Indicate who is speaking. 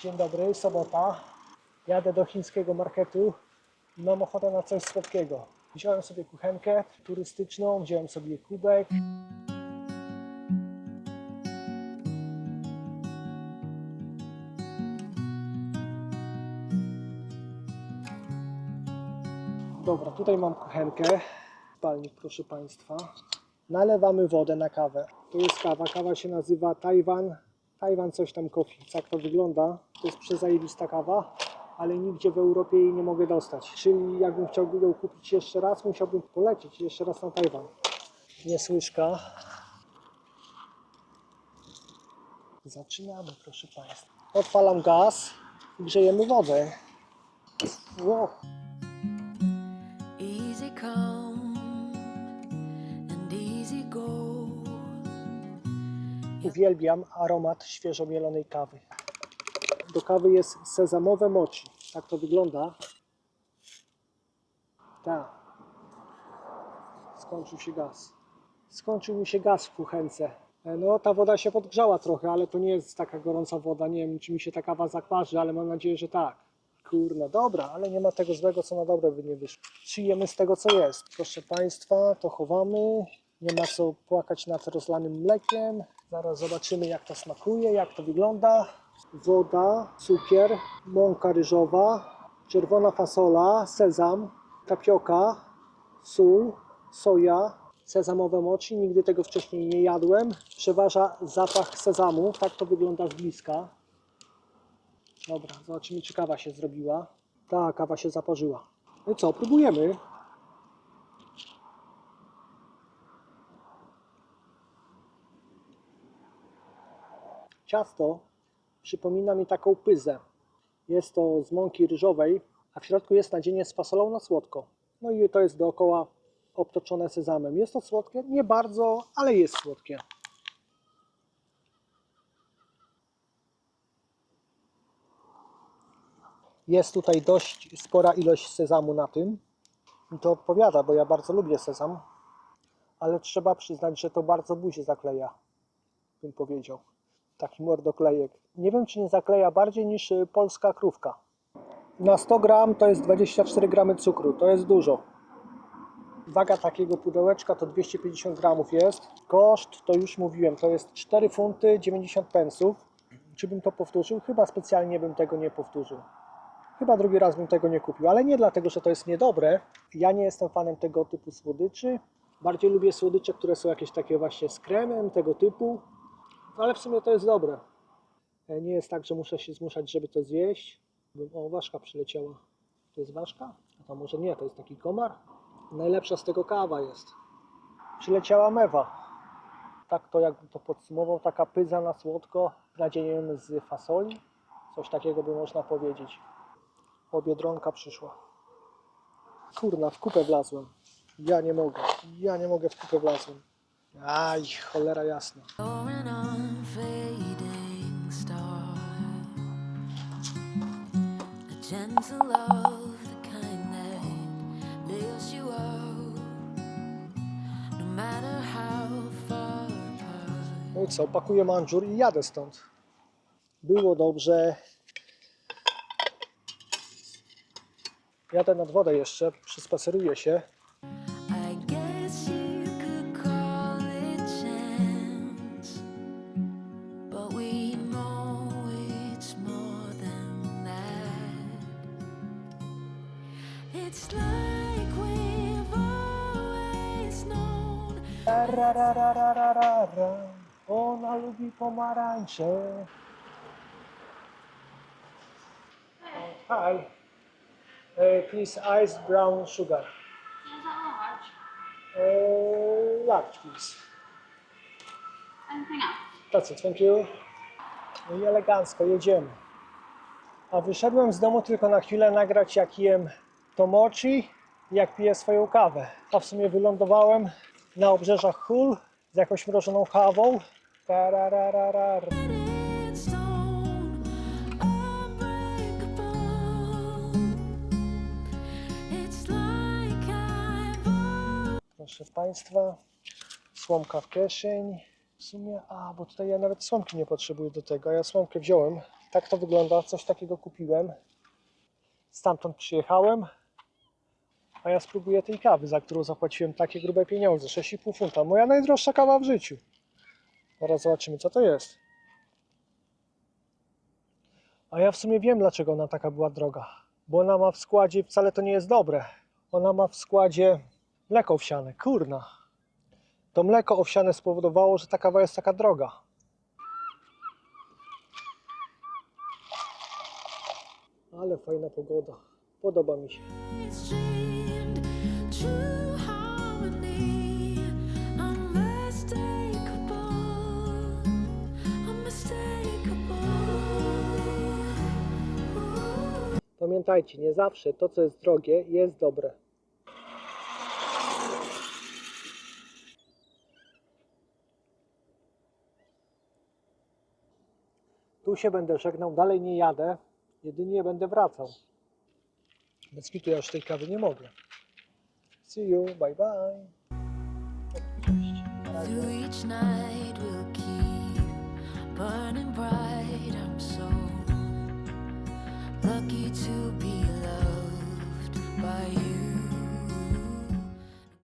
Speaker 1: Dzień dobry, sobota. Jadę do chińskiego marketu. Mam ochotę na coś słodkiego. Wziąłem sobie kuchenkę turystyczną, wziąłem sobie kubek. Dobra, tutaj mam kuchenkę. Palnik, proszę Państwa. Nalewamy wodę na kawę. To jest kawa. Kawa się nazywa Tajwan. Tajwan coś tam coffee. Tak to wygląda. To jest przezajebista kawa, ale nigdzie w Europie jej nie mogę dostać. Czyli jakbym chciał ją kupić jeszcze raz, musiałbym polecieć jeszcze raz na Tajwan. Niesłyszka. Zaczynamy, proszę Państwa. Odpalam gaz i grzejemy wodę. Wow.
Speaker 2: Easy come
Speaker 1: Uwielbiam aromat świeżo mielonej kawy. Do kawy jest sezamowe mochi. Tak to wygląda. Tak. Skończył się gaz. Skończył mi się gaz w kuchence. E, No, ta woda się podgrzała trochę, ale to nie jest taka gorąca woda. Nie wiem, czy mi się ta kawa zakwarzy, ale mam nadzieję, że tak. Kurno, dobra, ale nie ma tego złego, co na dobre by nie wyszło. Przyjemy z tego, co jest. Proszę Państwa, to chowamy. Nie ma co płakać nad rozlanym mlekiem. Zaraz zobaczymy, jak to smakuje, jak to wygląda. Woda, cukier, mąka ryżowa, czerwona fasola, sezam, tapioka, sól, soja, sezamowe mochi. Nigdy tego wcześniej nie jadłem. Przeważa zapach sezamu. Tak to wygląda z bliska. Dobra, zobaczymy, czy kawa się zrobiła. Ta kawa się zaparzyła. No i co, próbujemy. Ciasto przypomina mi taką pyzę. Jest to z mąki ryżowej, a w środku jest nadzienie z fasolą na słodko. No i to jest dookoła obtoczone sezamem. Jest to słodkie? Nie bardzo, ale jest słodkie. Jest tutaj dość spora ilość sezamu na tym. I to odpowiada, bo ja bardzo lubię sezam. Ale trzeba przyznać, że to bardzo buzię zakleja, bym powiedział. Taki mordoklejek. Nie wiem, czy nie zakleja bardziej niż y, polska krówka. Na 100 gram to jest 24 gramy cukru. To jest dużo. Waga takiego pudełeczka to 250 gramów jest. Koszt, to już mówiłem, to jest 4 funty 90 pensów. Czy bym to powtórzył? Chyba specjalnie bym tego nie powtórzył. Chyba drugi raz bym tego nie kupił, ale nie dlatego, że to jest niedobre. Ja nie jestem fanem tego typu słodyczy. Bardziej lubię słodycze, które są jakieś takie właśnie z kremem, tego typu. Ale w sumie to jest dobre. E, Nie jest tak, że muszę się zmuszać, żeby to zjeść. O, ważka przyleciała. To jest ważka? A to może nie, to jest taki komar. Najlepsza z tego kawa jest. Przyleciała mewa. Tak to jakbym to podsumował, taka pyza na słodko, nadzieję z fasoli. Coś takiego by można powiedzieć. O, Biedronka przyszła. Kurna, w kupę wlazłem. Ja nie mogę. Ja nie mogę, w kupę wlazłem. Aj, cholera jasna.
Speaker 2: No.
Speaker 1: No i co, pakuję manżur i jadę stąd. Było dobrze. Jadę nad wodę jeszcze, przyspaceruję się.
Speaker 2: It's like we've always known.
Speaker 1: Tarararararara. Ona lubi pomarańcze. Hi. Uh, please ice brown sugar.
Speaker 3: Large?
Speaker 1: Uh, large, please.
Speaker 3: Anything else?
Speaker 1: That's it, thank you. No i elegancko, jedziemy. A wyszedłem z domu tylko na chwilę nagrać jak jem to mochi i jak piję swoją kawę. A w sumie wylądowałem na obrzeżach Hul z jakąś mrożoną kawą.
Speaker 2: Always
Speaker 1: Proszę Państwa, słomka w kieszeń. W sumie, a bo tutaj ja nawet słomki nie potrzebuję do tego, ja słomkę wziąłem. Tak to wygląda. Coś takiego kupiłem. Stamtąd przyjechałem. A ja spróbuję tej kawy, za którą zapłaciłem takie grube pieniądze. 6,5 funta. Moja najdroższa kawa w życiu. Teraz zobaczymy, co to jest. A ja w sumie wiem, dlaczego ona taka była droga. Bo ona ma w składzie, wcale to nie jest dobre. Ona ma w składzie mleko owsiane. Kurna. To mleko owsiane spowodowało, że ta kawa jest taka droga. Ale fajna pogoda. Podoba mi się. Pamiętajcie, nie zawsze to, co jest drogie, jest dobre. Tu się będę żegnał, dalej nie jadę, jedynie będę wracał. Bez kitu ja już tej kawy nie mogę. See you, bye bye.